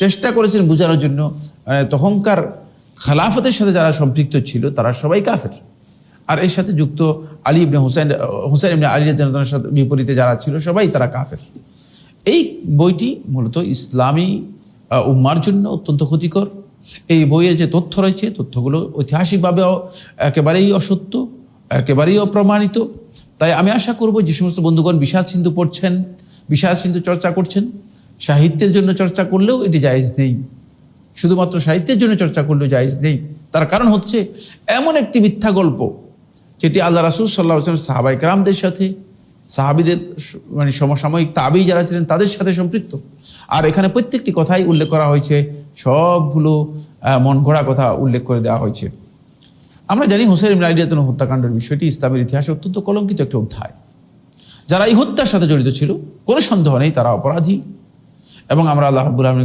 চেষ্টা করেছেন বোঝানোর জন্য। মানে তখনকার খেলাফতের সাথে যারা সম্পৃক্ত ছিল, তারা সবাই কাফের। আর এর সাথে যুক্ত আলী ইবনে হুসাইন হুসাইন ইবনে আলী রাদিয়াল্লাহু সাথে বিপরীতে যারা ছিল, সবাই তারা কাফের। এই বইটি মূলত ইসলামী উম্মার জন্য অত্যন্ত ক্ষতিকর। এই বইয়ের যে তথ্য রয়েছে, তথ্যগুলো ঐতিহাসিকভাবে একেবারেই অসত্য, একেবারেই অপ্রমাণিত। তাই আমি আশা করব যে সমস্ত বন্ধুগণ বিষাদ সিন্ধু পড়ছেন বিষাদ সিন্ধু চর্চা করছেন। সাহিত্যের জন্য চর্চা করলেও এটি জায়েজ নেই। শুধুমাত্র সাহিত্যের জন্য চর্চা করলেও জায়েজ নেই। তার কারণ হচ্ছে, এমন একটি মিথ্যা গল্প, যেটি আল্লাহ রাসুল সাল্লাহ আসলাম সাহাবাই কালামদের সাথে, সাহাবিদের মানে সমসাময়িক তাবি যারা ছিলেন, তাদের সাথে সম্পৃক্ত। আর এখানে প্রত্যেকটি কথাই উল্লেখ করা হয়েছে, সবগুলো মন গড়া কথা উল্লেখ করে দেওয়া হয়েছে। আমরা জানি হুসেন আলী হত্যাকাণ্ডের বিষয়টি ইসলামের ইতিহাসে অত্যন্ত কলঙ্কিত একটি অধ্যায়। যারা এই হত্যার সাথে জড়িত ছিল, কোনো সন্দেহ নেই, তারা অপরাধী। এবং আমরা আল্লাহ রাব্বুল আলমীর